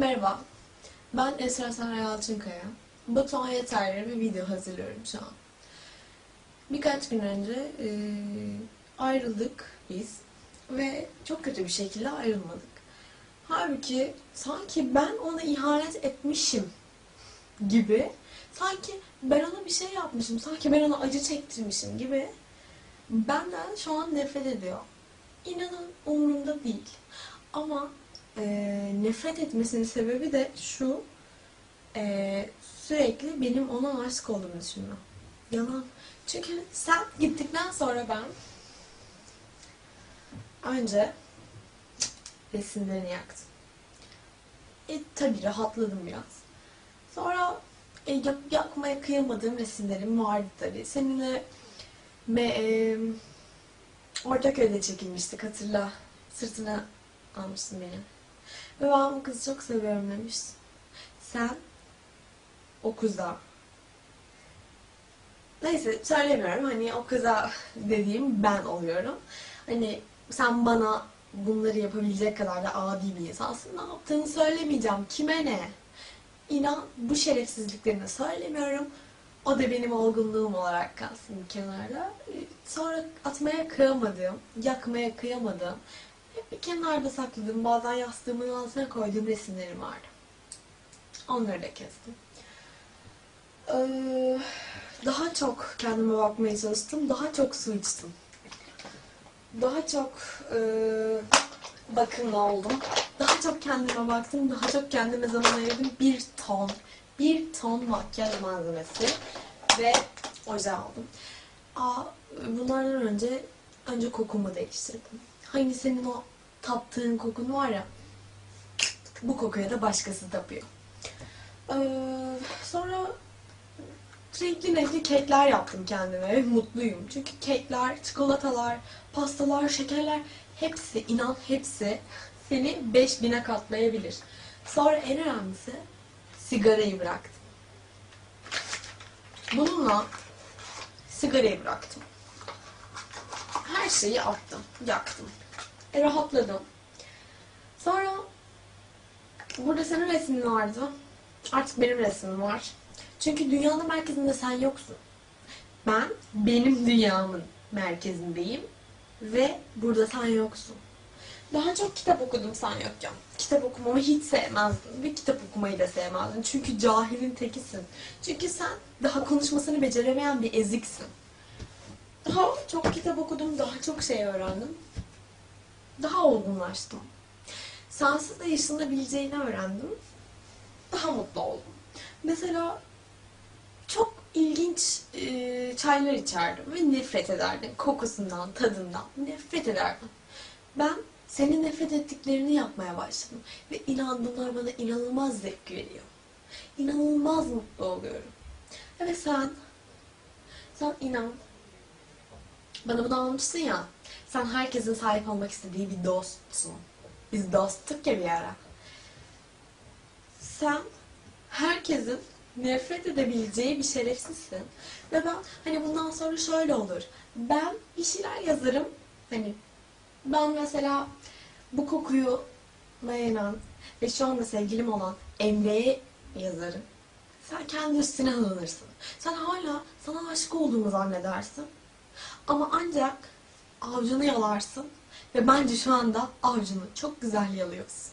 Merhaba, ben Esra Sara Yalçınkaya. Batuhan Yeter'le bir video hazırlıyorum şu an. Birkaç gün önce e, ayrıldık biz ve çok kötü bir şekilde ayrılmadık. Halbuki sanki ben ona ihanet etmişim gibi, sanki ben ona bir şey yapmışım, sanki ben ona acı çektirmişim gibi benden şu an nefret ediyor. İnanın umurumda değil. Ama e, nefret etmesinin sebebi de şu e, sürekli benim ona aşık olduğumu düşünüyor. Yalan. Çünkü sen gittikten sonra ben önce resimlerini yaktım. E tabi rahatladım biraz. Sonra e, yak- yakmaya kıyamadığım resimlerim vardı tabi. Seninle me, e, Ortaköy'de çekilmiştik hatırla. Sırtına almışsın beni. Ve ben bu kızı çok seviyorum demiştin. Sen o kıza Neyse söylemiyorum. Hani o kıza dediğim ben oluyorum. Hani sen bana bunları yapabilecek kadar da adi bir insansın. Ne yaptığını söylemeyeceğim. Kime ne? İnan bu şerefsizliklerini söylemiyorum. O da benim olgunluğum olarak kalsın kenarda. Sonra atmaya kıyamadım, yakmaya kıyamadım. Bir kenarda sakladım. Bazen yastığımın altına koyduğum resimlerim vardı. Onları da kestim. Ee, daha çok kendime bakmaya çalıştım. Daha çok su içtim. Daha çok e, bakımlı oldum. Daha çok kendime baktım. Daha çok kendime zaman ayırdım. Bir ton, bir ton makyaj malzemesi ve oje aldım. Aa, bunlardan önce önce kokumu değiştirdim. Hani senin o tattığın kokun var ya bu kokuya da başkası tapıyor. Ee, sonra renkli renkli kekler yaptım kendime ve mutluyum. Çünkü kekler, çikolatalar, pastalar, şekerler hepsi, inan hepsi seni 5000'e katlayabilir. Sonra en önemlisi sigarayı bıraktım. Bununla sigarayı bıraktım. Her şeyi attım, yaktım. Rahatladım. Sonra burada senin resmin vardı. Artık benim resmim var. Çünkü dünyanın merkezinde sen yoksun. Ben benim dünyamın merkezindeyim ve burada sen yoksun. Daha çok kitap okudum sen yokken. Kitap okumamı hiç sevmezdin ve kitap okumayı da sevmezdin. Çünkü cahilin tekisin. Çünkü sen daha konuşmasını beceremeyen bir eziksin. Daha çok kitap okudum, daha çok şey öğrendim. Daha olgunlaştım. Sensiz de yaşanabileceğini öğrendim. Daha mutlu oldum. Mesela çok ilginç e, çaylar içerdim ve nefret ederdim. Kokusundan, tadından nefret ederdim. Ben senin nefret ettiklerini yapmaya başladım. Ve inan bunlar bana inanılmaz zevk veriyor. İnanılmaz mutlu oluyorum. Evet sen, sen inan. Bana bunu almışsın ya. Sen herkesin sahip olmak istediği bir dostsun. Biz dosttuk ya bir ara. Sen herkesin nefret edebileceği bir şerefsizsin. Ve ben hani bundan sonra şöyle olur. Ben bir şeyler yazarım. Hani ben mesela bu kokuyu beğenen ve şu anda sevgilim olan Emre'ye yazarım. Sen kendi üstüne alınırsın. Sen hala sana aşık olduğumu zannedersin. Ama ancak avcunu yalarsın. Ve bence şu anda avcunu çok güzel yalıyorsun.